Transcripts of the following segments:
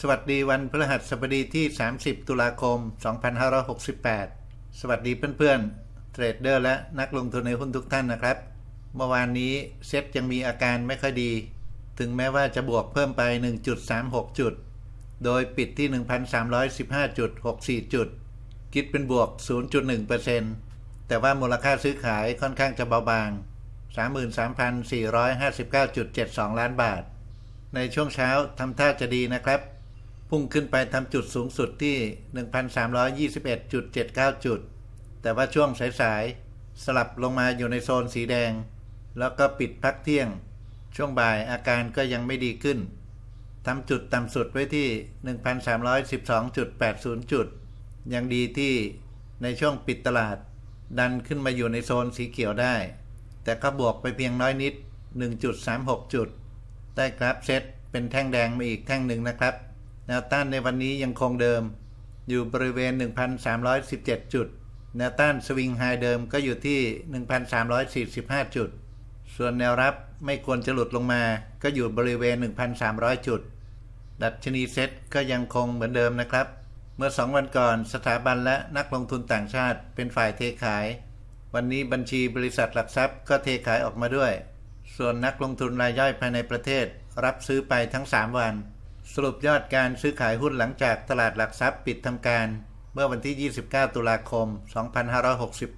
สวัสดีวันพฤหัสบดีที่ 30 ตุลาคม 2568 สวัสดีเพื่อนๆ เทรดเดอร์และนักลงทุนในหุ้นทุกท่านนะครับ เมื่อวานนี้เซ็ตยังมีอาการไม่ค่อยดี ถึงแม้ว่าจะบวกเพิ่มไป 1.36 จุด โดยปิดที่ 1,315.64 จุด คิดเป็นบวก 0.1%แต่ว่ามูลค่าซื้อขายค่อนข้างจะเบาบาง 33,459.72 ล้านบาท ในช่วงเช้าทำท่าจะดีนะครับ พุ่งขึ้นไปทำจุดสูงสุดที่ 1,321.79 จุด แต่ว่าช่วงสายๆ สลับลงมาอยู่ในโซนสีแดง แล้วก็ปิดพักเที่ยง ช่วงบ่ายอาการก็ยังไม่ดีขึ้นทำจุดต่ำสุดไว้ที่ 1,312.80 จุด ยังดีที่ในช่วงปิดตลาด ดันขึ้นมาอยู่ในโซนสีเขียวได้ แต่ก็บวกไปเพียงน้อยนิด 1.36 จุด ได้กราฟเซตเป็นแท่งแดงมาอีกแท่งหนึ่งนะครับ แนวต้านในวันนี้ยังคงเดิม อยู่บริเวณ 1,317 จุด แนวต้านสวิงไฮเดิมก็อยู่ที่ 1,345 จุด ส่วนแนวรับไม่ควรจะหลุดลงมาก็อยู่บริเวณ 1,300 จุด ดัชนีเซ็ตก็ยังคงเหมือนเดิมนะครับ เมื่อ 2 วันก่อนสถาบันและนักลงทุนต่างชาติเป็นฝ่ายเทขาย วันนี้บัญชีบริษัทหลักทรัพย์ก็เทขายออกมาด้วย ส่วนนักลงทุนรายย่อยภายในประเทศ รับซื้อไปทั้ง 3 วัน สรุปยอดการซื้อขายหุ้นหลังจากตลาดหลักทรัพย์ปิดทำการ เมื่อวันที่ 29 ตุลาคม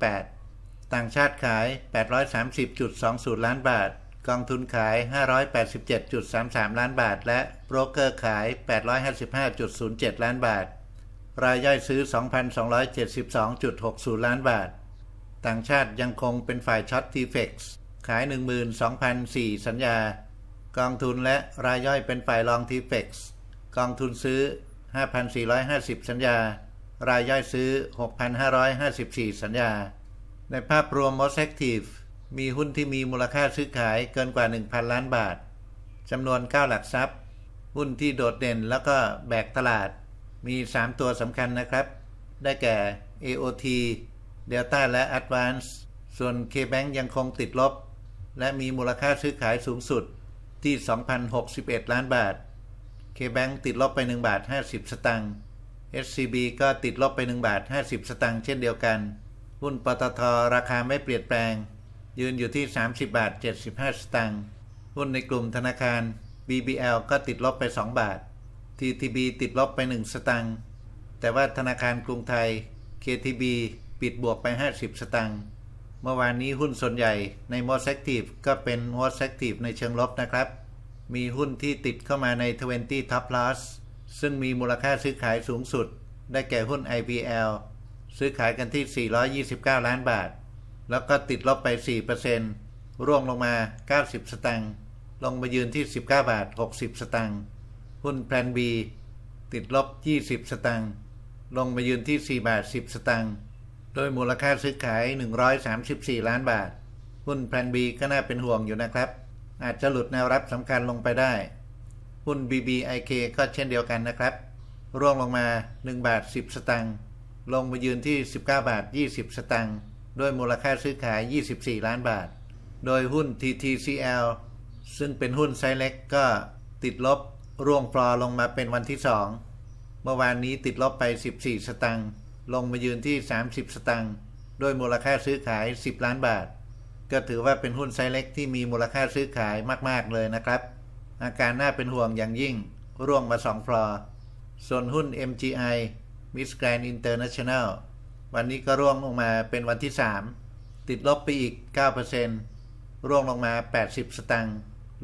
2568 ต่างชาติขาย 830.20 ล้านบาท กองทุนขาย 587.33 ล้านบาท และโบรกเกอร์ขาย 855.07 ล้านบาท รายย่อยซื้อ 2,272.60 ล้านบาท ต่างชาติยังคงเป็นฝ่ายช็อตทีเฟกซ์ขาย 12,004 สัญญา กองทุนและรายย่อยเป็นฝ่ายลองทีเฟกซ์กองทุนซื้อ 5,450 สัญญา รายย่อยซื้อ 6,554 สัญญา ในภาพรวม Most Active มีหุ้นที่มีมูลค่าซื้อขายเกินกว่า 1,000 ล้านบาทจำนวน 9 หลักทรัพย์ หุ้นที่โดดเด่นแล้วก็แบกตลาด มี 3 ตัวสำคัญนะครับ ได้แก่ AOT Delta และ Advance ส่วน KBank ยังคงติดลบ และมีมูลค่าซื้อขายสูงสุด ที่ 2,061 ล้านบาท KBank ติดลบไป 1 บาท 50 สตางค์ SCB ก็ติดลบไป 1 บาท 50 สตางค์เช่นเดียวกัน หุ้นปตทราคาไม่เปลี่ยนแปลง ยืนอยู่ที่ 30 บาท 75 สตางค์ หุ้นในกลุ่มธนาคาร BBL ก็ติดลบไป 2 บาท TTB ติดลบไป 1 สตางค์ แต่ว่าธนาคารกรุงไทย KTB ปิดบวกไป 50 สตางค์ เมื่อวานนี้หุ้นส่วนใหญ่ใน Most Active ก็เป็น Most Active ในเชิงลบนะครับ มีหุ้นที่ติดเข้ามาใน 20 Top Loss ซึ่งมีมูลค่าซื้อขายสูงสุด ได้แก่หุ้น IBL ซื้อขายกันที่ 429 ล้านบาท แล้วก็ติดลบไป 4%ร่วงลงมา 90 สตางค์ ลงมายืนที่ 19 บาท 60 สตางค์ หุ้นแพลน B ติดลบ 20 สตางค์ ลงมายืนที่ 4 บาท 10 สตางค์ ดยมูลค่าซื้อขาย 134 ล้านบาท หุ้นแพลน B ก็น่าเป็นห่วงอยู่นะครับ อาจจะหลุดแนวรับสำคัญลงไปได้ หุ้น BBIK ก็เช่นเดียวกันนะครับ ร่วงลงมา 1 บาท 10 สตางค์ ลงมายืนที่ 19 บาท 20 สตางค์ ด้วยมูลค่าซื้อขาย 24 ล้านบาท โดยหุ้น TTCL ซึ่งเป็นหุ้นไซเล็กก็ติดลบร่วงฟลอลงมาเป็นวันที่ 2 เมื่อวานนี้ติดลบไป 14 สตางค์ ลงมายืนที่ 30 สตางค์ด้วยมูลค่าซื้อขาย 10 ล้านบาท ก็ถือว่าเป็นหุ้นไซเล็กที่มีมูลค่าซื้อขายมาก ๆ เลยนะครับ อาการน่าเป็นห่วงอย่างยิ่ง ร่วงมา 2 ฟลอร์ส่วนหุ้น MGI Miss Grand International วันนี้ก็ร่วงลงมาเป็นวันที่ 3 ติดลบไปอีก 9%ร่วงลงมา 80 สตางค์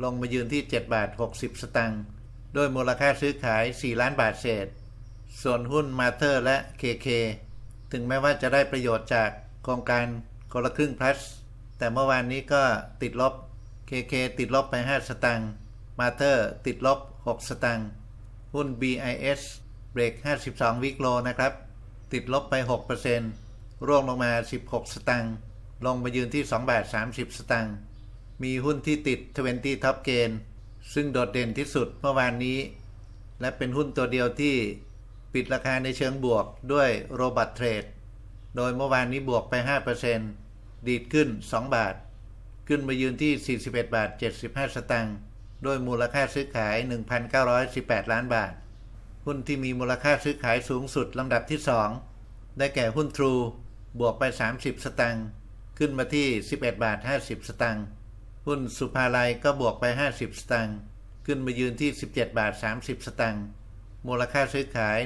ลงมายืนที่ 7 บาท 60 สตางค์ด้วยมูลค่าซื้อขาย 4 ล้านบาทเศษ ส่วนหุ้นมาเธอร์และ KK ถึงแม้ว่าจะได้ประโยชน์จากโครงการคนละครึ่ง plus แต่เมื่อวานนี้ก็ติดลบ KK ติดลบไป 5 สตางค์มาเธอร์ติดลบ 6 สตางค์หุ้น BIS เบรก 52 วิกโลนะครับ ติดลบไป 6%ร่วงลงมา 16 สตางค์ลงมายืนที่ 2 บาท 30 สตางค์มีหุ้นที่ติด 20 Top Gain ซึ่งโดดเด่นที่สุดเมื่อวานนี้ และเป็นหุ้นตัวเดียวที่ ปิดราคาในเชิงบวกด้วยโรบัตเทรดโดยเมื่อวานนี้บวกไป 5%ดีดขึ้น 2 บาท ขึ้นมายืนที่ 41 บาท 75 สตางค์ด้วยมูลค่าซื้อขาย 1,918 ล้านบาท หุ้นที่มีมูลค่าซื้อขายสูงสุดลำดับที่ 2 ได้แก่หุ้น True บวกไป 30 สตังค์ขึ้นมาที่ 11 บาท 50 สตังค์หุ้นสุภาลัยก็บวกไป 50 สตังค์ขึ้นมายืนที่ 17 บาท 30 สตังค์ มูลค่าซื้อขาย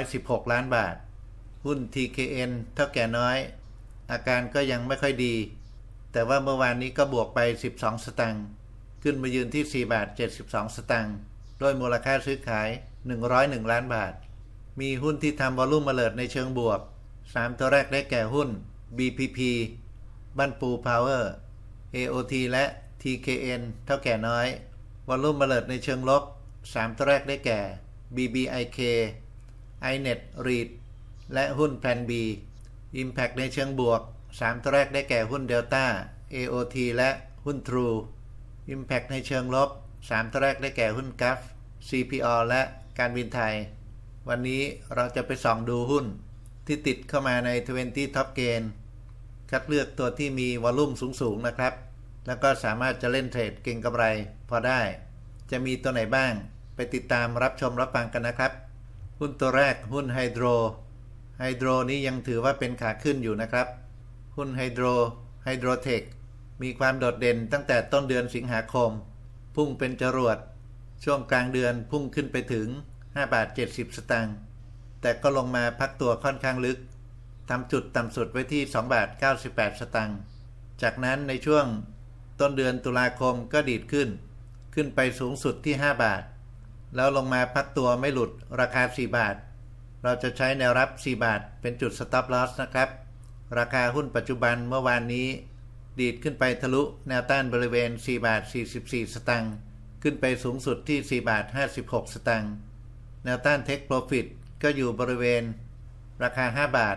116 ล้านบาท หุ้น TKN เท่าแก่น้อย อาการก็ยังไม่ค่อยดี แต่ว่าเมื่อวานนี้ก็บวกไป 12 สตังค์ขึ้นมายืนที่ 4 บาท 72 สตังค์โดยมูลค่าซื้อขาย 101 ล้านบาท มีหุ้นที่ทำวอลุ่มมาเลิดในเชิงบวก 3 ตัวแรกได้แก่หุ้น BPP บ้านปูพาวเวอร์ AOT และ TKN เท่าแก่น้อยวอลุ่มมาเลิดในเชิงลบ 3 ตัวแรกได้แก่ BBIK iNet REIT และหุ้นแพลน B Impact ในเชิงบวก 3 ตัวแรกได้แก่หุ้น Delta AOT และหุ้น True Impact ในเชิงลบ 3 ตัวแรกได้แก่หุ้น GAF CPO และการบินไทย วันนี้เราจะไปส่องดูหุ้นที่ติดเข้ามาใน 20 Top Gain คัดเลือกตัวที่มีวอลลุ่มสูงๆนะครับ แล้วก็สามารถจะเล่นเทรดเก่งกำไรพอได้ จะมีตัวไหนบ้าง ไปติดตามรับชมรับฟังกันนะครับ หุ้นตัวแรกหุ้นไฮโดรไฮโดรนี้ยังถือว่าเป็นขาขึ้นอยู่นะครับ หุ้นไฮโดรไฮโดรเทคมีความโดดเด่นตั้งแต่ต้นเดือนสิงหาคม พุ่งเป็นจรวด ช่วงกลางเดือนพุ่งขึ้นไปถึง5บาท70 สตางค์แต่ก็ลงมาพักตัวค่อนข้างลึกทำจุดต่ำสุดไว้ที่2บาท98 สตางค์จากนั้นในช่วงต้นเดือนตุลาคมก็ดีดขึ้น ขึ้นไปสูงสุดที่ 5 บาท แล้วลงมาพักตัวไม่หลุดราคา 4 บาท เราจะใช้แนวรับ 4 บาท เป็นจุด stop loss นะครับ ราคาหุ้นปัจจุบันเมื่อวานนี้ ดีดขึ้นไปทะลุแนวต้านบริเวณ 4 บาท 44 สตางค์ขึ้นไปสูงสุดที่ 4 บาท 56 สตางค์แนวต้าน Take Profit ก็อยู่บริเวณ ราคา 5 บาท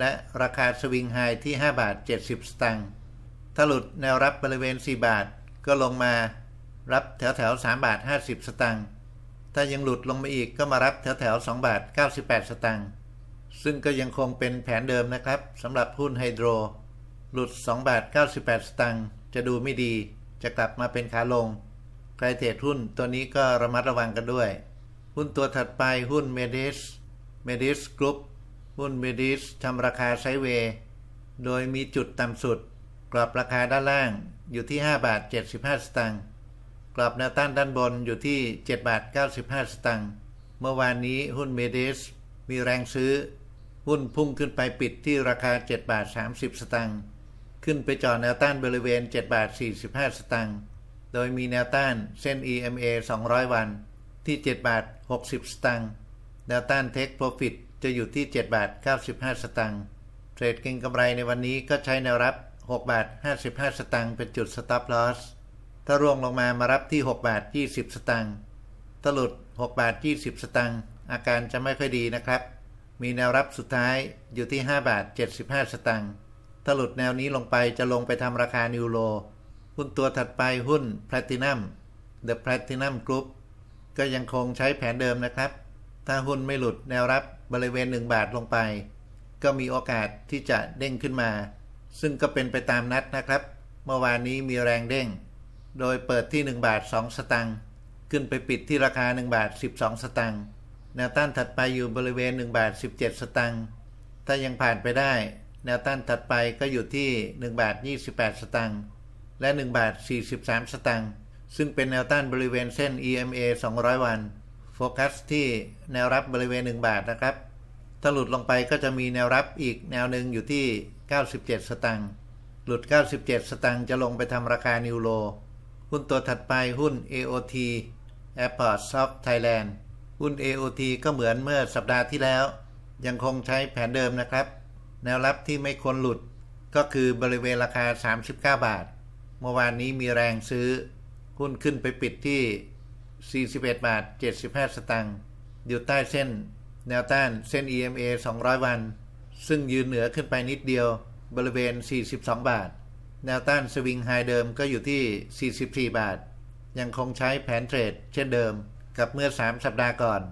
และราคาสวิงไฮที่ 5 บาท 70 สตางค์ถ้าหลุดแนวรับบริเวณ 4 บาท ก็ลงมารับแถวแถว3บาท 50 สตางค์ ถ้ายังหลุดลงมาอีกก็มารับแถวแถว2บาท 98 สตางค์ ซึ่งก็ยังคงเป็นแผนเดิมนะครับสำหรับหุ้นไฮโดร หลุด 2 บาท 98 สตางค์ จะดูไม่ดี จะกลับมาเป็นขาลง ใครเทรดหุ้นตัวนี้ก็ระมัดระวังกันด้วย หุ้นตัวถัดไปหุ้นเมดิสเมดิสกรุ๊ปหุ้นเมดิสทำราคาไซเวย์ โดยมีจุดต่ำสุด กรอบราคาด้านล่างอยู่ที่ 5 บาท 75 สตางค์ กรอบแนวต้านด้านบนอยู่ที่ 7 บาท 95 สตางค์ เมื่อวานนี้หุ้นเมดิสมีแรงซื้อ หุ้นพุ่งขึ้นไปปิดที่ราคา 7 บาท 30 สตางค์ ขึ้นไปจ่อแนวต้านบริเวณ 7 บาท 45 สตางค์ โดยมีแนวต้านเส้น EMA 200 วันที่ 7 บาท 60 สตางค์ แนวต้าน Take Profit จะอยู่ที่ 7 บาท 95 สตางค์ เทรดเก็งกำไรในวันนี้ก็ใช้แนวรับ 6 บาท 55 สตางค์เป็นจุด Stop Loss ถ้าร่วงลงมามารับที่6บาท20 สตางค์ถ้าหลุด6บาท20 สตางค์อาการจะไม่ค่อยดีนะครับ มีแนวรับสุดท้ายอยู่ที่5บาท75 สตางค์ถ้าหลุดแนวนี้ลงไปจะลงไปทำราคานิวโลหุ้นตัวถัดไปหุ้น Platinum The Platinum Group ก็ยังคงใช้แผนเดิมนะครับ ถ้าหุ้นไม่หลุดแนวรับบริเวณ 1 บาทลงไป ก็มีโอกาสที่จะเด้งขึ้นมา ซึ่งก็เป็นไปตามนัดนะครับ เมื่อวานนี้มีแรงเด้ง โดยเปิดที่ 1 บาท 2 สตังค์ขึ้นไปปิดที่ราคา 1 บาท 12 สตังค์แนวต้านถัดไปอยู่บริเวณ 1 บาท 17 สตังค์ถ้ายังผ่านไปได้ แนวต้านถัดไปก็อยู่ที่ 1 บาท 28 สตังค์และ 1 บาท 43 สตังค์ซึ่งเป็นแนวต้านบริเวณเส้น EMA 200 วัน โฟกัสที่แนวรับบริเวณ 1 บาทนะครับ ถ้าหลุดลงไปก็จะมีแนวรับอีกแนวหนึ่งอยู่ที่ 97 สตังค์หลุด 97 สตังค์จะลงไปทำราคานิวโล หุ้นตัวถัดไปหุ้น AOT Airport Soft Thailand หุ้น AOT ก็เหมือนเมื่อสัปดาห์ที่แล้ว ยังคงใช้แผนเดิมนะครับ แนวรับที่ไม่ควรหลุดก็คือบริเวณราคา 39 บาท เมื่อวานนี้มีแรงซื้อ หุ้นขึ้นไปปิดที่ 41 บาท 75 สตางค์อยู่ใต้เส้น แนวต้านเส้น EMA 200 วัน ซึ่งยืนเหนือขึ้นไปนิดเดียวบริเวณ 42 บาท แนวต้านสวิงไฮเดิมก็อยู่ที่ 44 บาท ยังคงใช้แผนเทรดเช่นเดิม กับเมื่อ 3 สัปดาห์ก่อน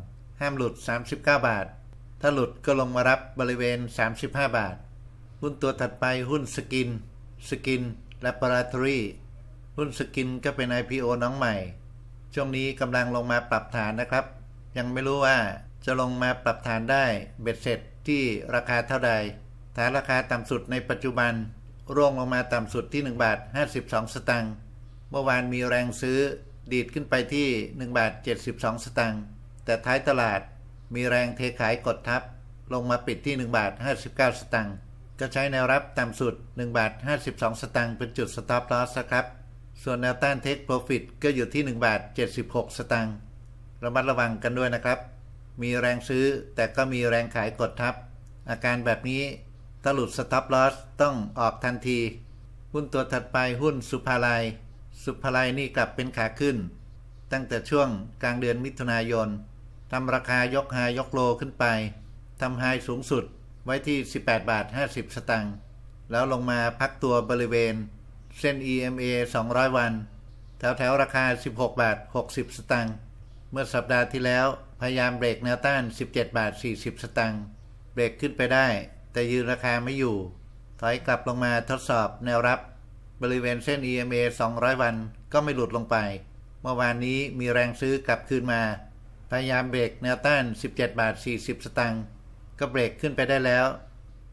ห้ามหลุด 39 บาท ถ้าหลุดก็ลงมารับบริเวณ 35 บาท หุ้นตัวถัดไปหุ้นสกิน สกิน Laboratory หุ้นสกินก็เป็น IPO น้องใหม่ ช่วงนี้กำลังลงมาปรับฐานนะครับ ยังไม่รู้ว่าจะลงมาปรับฐานได้เบ็ดเสร็จที่ราคาเท่าใดฐานราคาต่ำสุดในปัจจุบัน ร่วงลงมาต่ำสุดที่1บาท52 สตางค์ เมื่อวานมีแรงซื้อดีดขึ้นไปที่1บาท72 สตางค์ แต่ท้ายตลาดมีแรงเทขายกดทับ ลงมาปิดที่1บาท59 สตางค์ ก็ใช้แนวรับต่ำสุด1บาท52 สตางค์เป็นจุดสต็อปลอสครับ ส่วนแนวต้านเทคโปรฟิตก็อยู่ที่1บาท76 สตางค์ ระมัดระวังกันด้วยนะครับ มีแรงซื้อแต่ก็มีแรงขายกดทับ อาการแบบนี้ ถ้าหลุดสต็อปลอสต้องออกทันที หุ้นตัวถัดไปหุ้นสุภาลัย สุภาลัยนี่กลับเป็นขาขึ้น ตั้งแต่ช่วงกลางเดือนมิถุนายนทำราคายกไฮยกโลขึ้นไปทำไฮสูงสุดไว้ที่ 18 บาท 50 สตางค์แล้วลงมาพักตัวบริเวณ เส้น EMA 200 วัน แถวแถวราคา 16 บาท 60 สตางค์เมื่อสัปดาห์ที่แล้วพยายามเบรกแนวต้าน 17 บาท 40 สตางค์เบรกขึ้นไปได้ แต่ยืนราคาไม่อยู่ ถอยกลับลงมาทดสอบแนวรับบริเวณเส้น EMA 200 วันก็ไม่หลุดลงไป เมื่อวานนี้มีแรงซื้อกลับคืนมา พยายามเบรกแนวต้าน 17 บาท 40 สตางค์ก็เบรกขึ้นไปได้แล้ว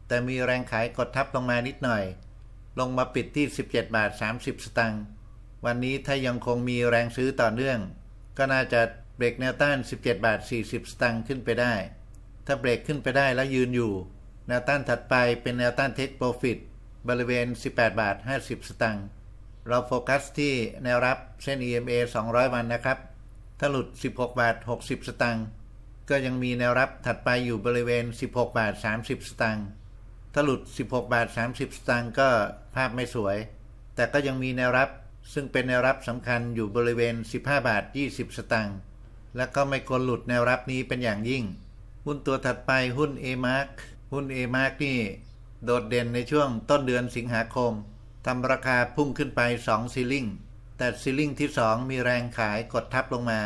แต่มีแรงขายกดทับลงมานิดหน่อย ลงมาปิดที่ 17 บาท 30 สตางค์วันนี้ถ้ายังคงมีแรงซื้อต่อเนื่อง ก็น่าจะเบรกแนวต้าน 17 บาท 40 สตางค์ขึ้นไปได้ ถ้าเบรกขึ้นไปได้แล้วยืนอยู่ แนวต้านถัดไปเป็นแนวต้านเทคโปรฟิตบริเวณ 18 บาท 50 สตางค์เราโฟกัสที่แนวรับเส้น EMA 200 วันนะครับ ถ้าหลุด 16 บาท 60 สตางค์ก็ยังมีแนวรับถัดไปอยู่บริเวณ 16 บาท 30 สตางค์ถ้าหลุด 16 บาท 30 สตางค์ก็ภาพไม่สวย แต่ก็ยังมีแนวรับซึ่งเป็นแนวรับสำคัญอยู่บริเวณ 15 บาท 20 สตางค์และก็ไม่ควรหลุดแนวรับนี้เป็นอย่างยิ่ง หุ้นตัวถัดไปหุ้น a m a r k หุ้น a m a r k นี่ โดดเด่นในช่วงต้นเดือนสิงหาคมทำราคาพุ่งขึ้นไป 2ซีลิงแต่ซีลิงที่ 2 มีแรงขายกดทับลงมา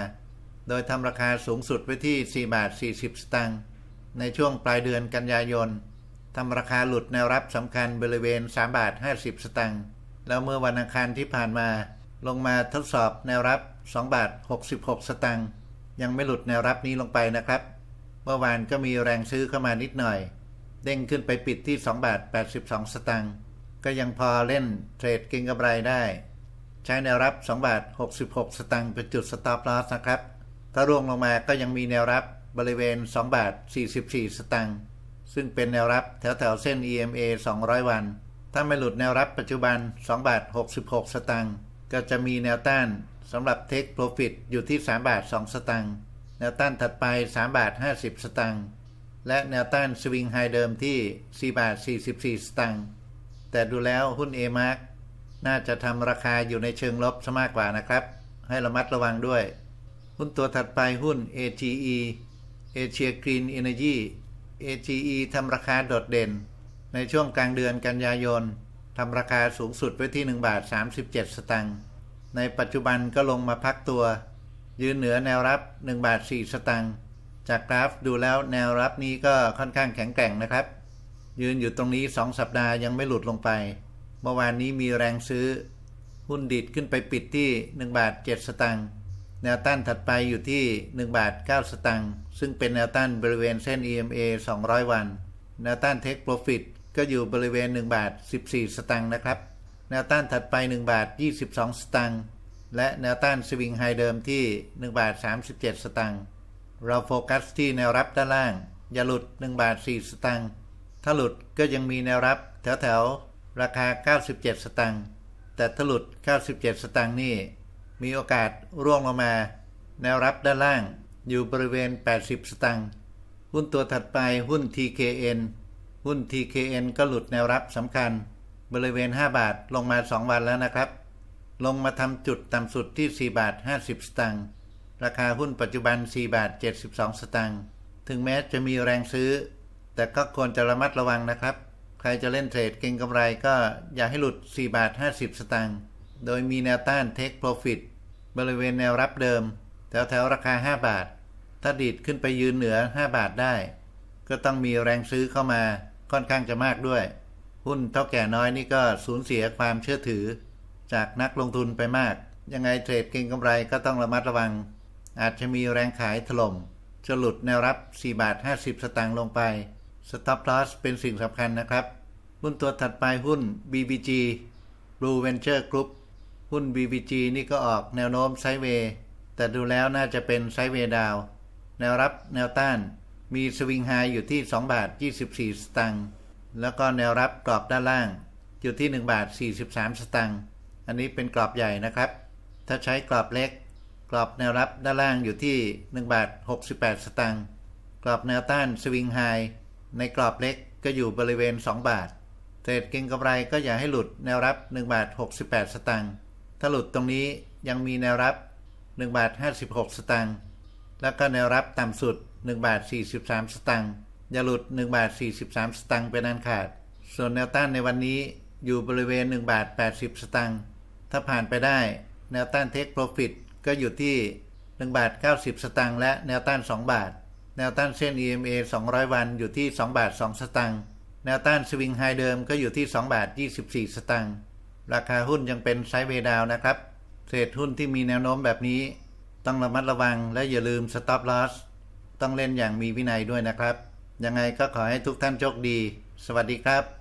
โดยทำราคาสูงสุดไว้ที่ 4 บาท 40 สตางค์ในช่วงปลายเดือนกันยายนทำราคาหลุดแนวรับสำคัญบริเวณ 3 บาท 50 สตางค์แล้วเมื่อวันอังคารที่ผ่านมา ลงมาทดสอบแนวรับ 2 บาท 66 สตางค์ยังไม่หลุดแนวรับนี้ลงไปนะครับ เมื่อวานก็มีแรงซื้อเข้ามานิดหน่อย เด้งขึ้นไปปิดที่ 2 บาท 82 สตางค์ก็ยังพอเล่นเทรดก็งกำไรได้ ใช้แนวรับ 2 บาท 66 สตางค์เป็นจุดสต็อปลอสนะครับ ถ้าร่วงลงมาก็ยังมีแนวรับบริเวณ 2 บาท 44 สตางค์ซึ่งเป็นแนวรับแถวแถวเส้น EMA 200 วัน ถ้าไม่หลุดแนวรับปัจจุบัน 2 บาท 66 สตางค์ก็จะมีแนวต้านสำหรับ Take Profit อยู่ที่ 3 บาท 2 สตางค์แนวต้านถัดไป 3 บาท 50 สตางค์ และแนวต้านสวิงไฮเดิมที่ 4 บาท 44 สตางค์ แต่ดูแล้วหุ้น A-Mark น่าจะทำราคาอยู่ในเชิงลบซะมากกว่านะครับ ให้ระมัดระวังด้วย หุ้นตัวถัดไปหุ้น AGE Asia Green Energy AGE ทำราคาโดดเด่น ในช่วงกลางเดือนกันยายนทำราคาสูงสุดไว้ที่1บาท37 สตางค์ ในปัจจุบันก็ลงมาพักตัว ยืนเหนือแนวรับ1บาท4สตางค์ จากกราฟดูแล้วแนวรับนี้ก็ค่อนข้างแข็งแกร่งนะครับ ยืนอยู่ตรงนี้ 2 สัปดาห์ยังไม่หลุดลงไป เมื่อวานนี้มีแรงซื้อ หุ้นดิดขึ้นไปปิดที่1บาท7สตางค์แนวต้านถัดไปอยู่ที่1บาท9สตางค์ซึ่งเป็นแนวต้านบริเวณเส้น EMA 200 วัน แนวต้าน Take Profit ก็อยู่บริเวณ1บาท14 สตางค์นะครับ แนวต้านถัดไป1บาท22 สตางค์และแนวต้านสวิงไฮเดิมที่1บาท37 สตางค์ เราโฟกัสที่แนวรับด้านล่าง อย่าหลุด 1 บาท 4 สตางค์ถ้าหลุดก็ยังมีแนวรับแถวๆ ราคา 97 สตางค์แต่ถ้าหลุด 97 สตางค์นี่ มีโอกาสร่วงลงมา แนวรับด้านล่างอยู่บริเวณ 80 สตางค์หุ้นตัวถัดไปหุ้น TKN หุ้น TKN ก็หลุดแนวรับสำคัญ บริเวณ 5 บาทลงมา 2 วันแล้วนะครับ ลงมาทำจุดต่ำสุดที่ 4 บาท 50 สตางค์ ราคาหุ้นปัจจุบัน 4 บาท 72 สตางค์ ถึงแม้จะมีแรงซื้อ แต่ก็ควรจะระมัดระวังนะครับ ใครจะเล่นเทรดเก็งกำไรก็อย่าให้หลุด 4 บาท 50 สตางค์ โดยมีแนวต้าน Take Profit บริเวณแนวรับเดิม แถวแถวราคา 5 บาท ถ้าดีดขึ้นไปยืนเหนือ 5 บาทได้ ก็ต้องมีแรงซื้อเข้ามาค่อนข้างจะมากด้วย หุ้นเท่าแก่น้อยนี่ก็สูญเสียความเชื่อถือ จากนักลงทุนไปมาก ยังไงเทรดเก็งกำไรก็ต้องระมัดระวัง อาจจะมีแรงขายถล่ม จะหลุดแนวรับ 4 บาท 50 สตางค์ลงไป Stop Loss เป็นสิ่งสำคัญนะครับ หุ้นตัวถัดไปหุ้น BBG Blue Venture Group หุ้น BBG นี่ก็ออกแนวโน้มไซด์เวย์แต่ดูแล้วน่าจะเป็นไซด์เวย์ดาว แนวรับแนวต้าน มีสวิงไฮอยู่ที่ 2 บาท 24 สตางค์ แล้วก็แนวรับกรอบด้านล่าง อยู่ที่ 1 บาท 43 สตางค์ อันนี้เป็นกรอบใหญ่นะครับ ถ้าใช้กรอบเล็ก กรอบแนวรับด้านล่างอยู่ที่1บาท68 สตางค์กรอบแนวต้านสวิงไฮในกรอบเล็กก็อยู่บริเวณ 2 บาทเทรดเก็งกำไรก็อย่าให้หลุดแนวรับ1บาท68 สตางค์ถ้าหลุดตรงนี้ยังมีแนวรับ1บาท56 สตางค์แล้วก็แนวรับต่ำสุด1บาท43 สตางค์อย่าหลุด1บาท43 สตางค์เป็นอันขาด ส่วนแนวต้านในวันนี้อยู่บริเวณ1บาท80 สตางค์ถ้าผ่านไปได้แนวต้านเทคโปรฟิต ก็อยู่ที่1บาท90 สตางค์และแนวต้าน 2 บาท แนวต้านเส้น EMA 200 วันอยู่ที่ 2 บาท 2 สตางค์แนวต้านสวิงไฮเดิมก็อยู่ที่ 2 บาท 24 สตางค์ราคาหุ้นยังเป็นไซด์เวดาวนะครับเทรดหุ้นที่มีแนวโน้มแบบนี้ ต้องระมัดระวังและอย่าลืม stop loss ต้องเล่นอย่างมีวินัยด้วยนะครับ ยังไงก็ขอให้ทุกท่านโชคดี สวัสดีครับ